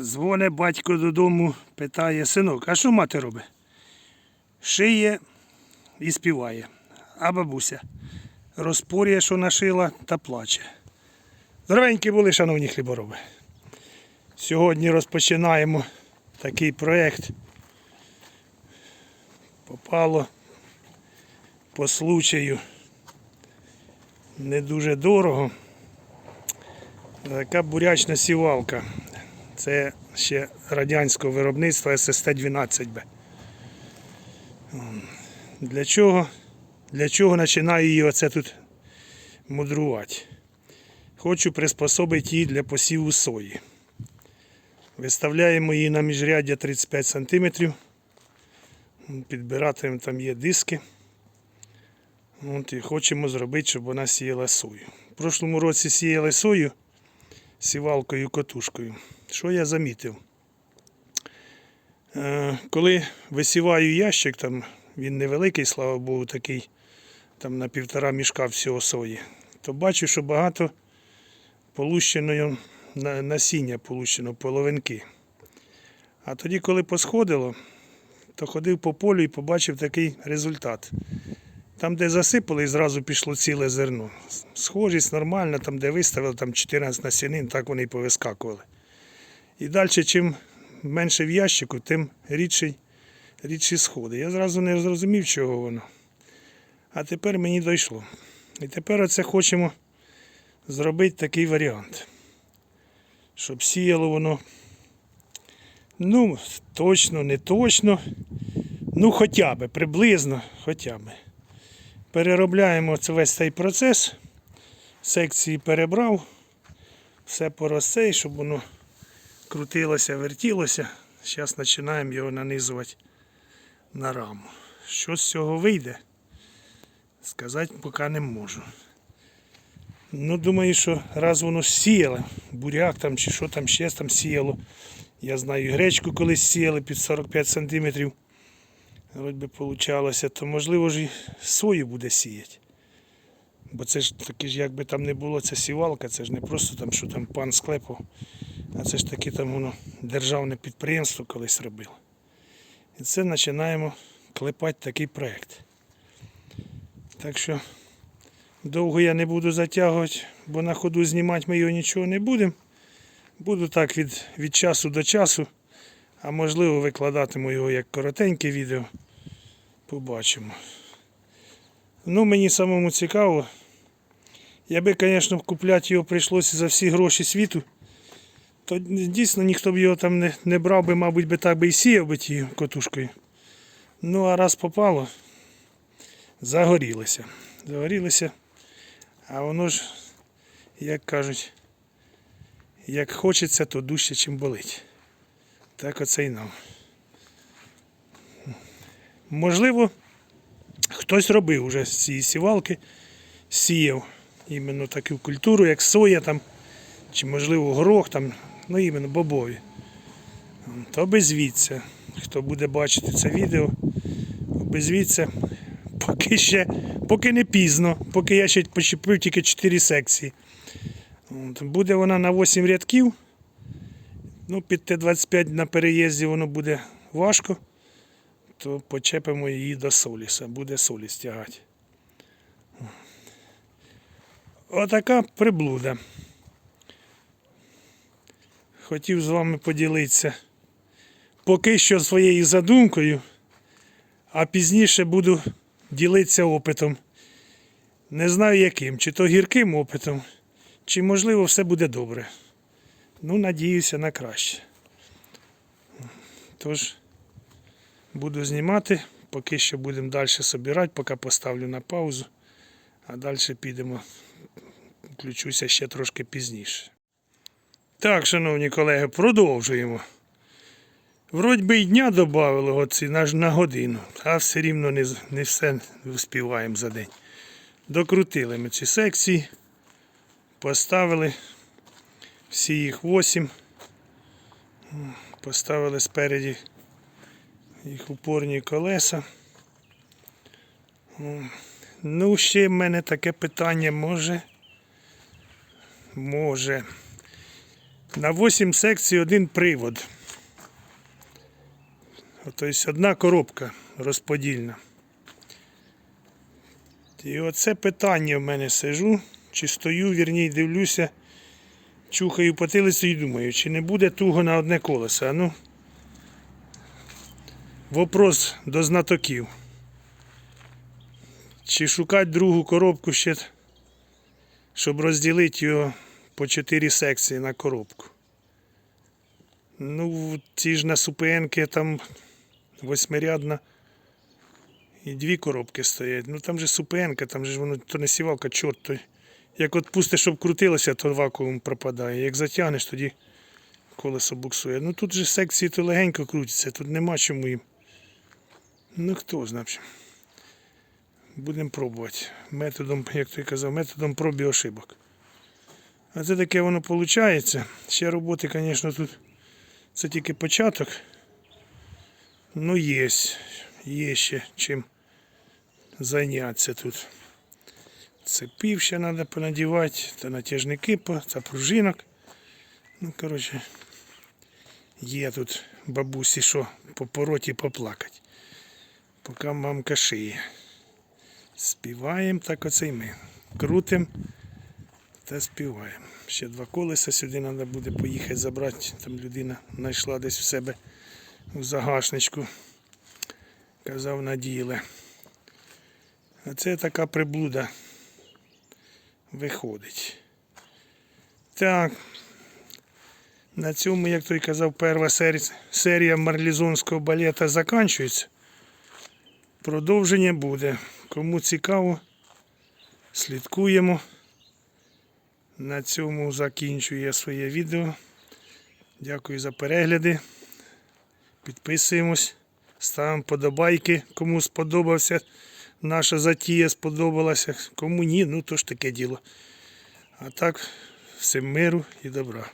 Дзвоне батько додому, питає, синок, а що мати робить? Шиє і співає. А бабуся розпорює, що нашила, та плаче. Здоровенькі були, шановні хлібороби. Сьогодні розпочинаємо такий проєкт. Попало по случаю не дуже дорого. Така бурячна сівалка. Це ще радянського виробництва ССТ-12Б. Для чого? Для чого починаю її оце тут мудрувати? Хочу приспособити її для посіву сої. Виставляємо її на міжряддя 35 см. Підбиратимемо там є диски. От, і хочемо зробити, щоб вона сіяла сою. В прошлому році сіяли сою сівалкою котушкою. Що я замітив? Е, коли висіваю ящик, там він невеликий, слава Богу, такий, там на півтора мішка всього сої, то бачу, що багато полущеного на- насіння полущено, половинки. А тоді, коли посходило, то ходив по полю і побачив такий результат. Там, де засипали, і зразу пішло ціле зерно. Схожість нормальна, там, де виставили, там 14 насінин, так вони і повискакували. І далі, чим менше в ящику, тим рідший, рідші сходи. Я зразу не зрозумів, чого воно. А тепер мені дійшло. І тепер оце хочемо зробити такий варіант. Щоб сіяло воно. Ну, точно, не точно. Ну, хоча б, приблизно, хоча б. Переробляємо весь цей процес. Секції перебрав, все по щоб воно крутилося, вертілося. Зараз починаємо його нанизувати на раму. Що з цього вийде? Сказати поки не можу. Ну, думаю, що раз воно сіяло, буряк там чи що там ще там сіяло. Я знаю, гречку колись сіяли під 45 сантиметрів. Вроді получалося, то можливо ж і сою буде сіяти. Бо це ж таки ж, якби там не було ця сівалка, це ж не просто там, що там пан склепав, а це ж таки там воно державне підприємство колись робило. І це починаємо клепати такий проєкт. Так що довго я не буду затягувати, бо на ходу знімати ми його нічого не будемо. Буду так від, від часу до часу, а можливо викладатиму його як коротеньке відео. Побачимо. Ну, мені самому цікаво. Я би, звісно, купляти його прийшлося за всі гроші світу. То дійсно ніхто б його там не, не брав би, мабуть, би так би і сіяв би тією котушкою. Ну, а раз попало, загорілося. Загорілося. А воно ж, як кажуть, як хочеться, то дужче, чим болить. Так оце й нам. Можливо, хтось робив уже з цієї сівалки, сіяв іменно таку культуру, як соя там, чи можливо горох там, ну іменно бобові. То безвіться. Хто буде бачити це відео, безвіться, поки ще, поки не пізно, поки я ще почепив тільки 4 секції. Буде вона на 8 рядків. Ну, під Т-25 на переїзді воно буде важко, то почепимо її до соліса, буде солі стягати. Отака приблуда. Хотів з вами поділитися поки що своєю задумкою, а пізніше буду ділитися опитом. Не знаю яким, чи то гірким опитом, чи можливо все буде добре. Ну, надіюся на краще. Тож, буду знімати, поки що будемо далі собирати, поки поставлю на паузу, а далі підемо, включуся ще трошки пізніше. Так, шановні колеги, продовжуємо. Вроді би і дня додали оці на годину, а все рівно не, не все успіваємо за день. Докрутили ми ці секції, поставили всі їх 8. Поставили спереді їх упорні колеса. Ну, ще в мене таке питання може. Може. На 8 секцій один привод. Тобто одна коробка розподільна. І оце питання в мене сижу, чи стою, вірні, дивлюся, чухаю потилицю і думаю, чи не буде туго на одне колесо. Ну, вопрос до знатоків. Чи шукати другу коробку ще, щоб розділити його по 4 секції на коробку. Ну, ці ж на супенки там восьмирядна. І дві коробки стоять. Ну там же супенка, там же воно то не сівалка, чорт. То, як от пустиш, щоб крутилося, то вакуум пропадає. Як затягнеш, тоді колесо буксує. Ну тут же секції то легенько крутяться, тут нема чому їм. Ну хто знає. Будемо пробувати. Методом, як той казав, методом проб і ошибок. А це таке воно виходить. Ще роботи, звісно, тут це тільки початок. Ну, є. Є ще чим зайнятися тут. Цепів ще треба понадівати, та натяжники, та пружинок. Ну, коротше, є тут бабусі, що по пороті поплакати. Поки мамка шиє. Співаємо так оце й ми. Крутим та співаємо. Ще два колеса сюди треба буде поїхати забрати. Там людина знайшла десь в себе у загашничку. Казав, наділи. А це така приблуда виходить. Так. На цьому, як той казав, перша серія, марлізонського балета закінчується. Продовження буде. Кому цікаво, слідкуємо. На цьому закінчую я своє відео. Дякую за перегляди. Підписуємось, ставимо подобайки, кому сподобався. Наша затія сподобалася. Кому ні, ну то ж таке діло. А так, всім миру і добра.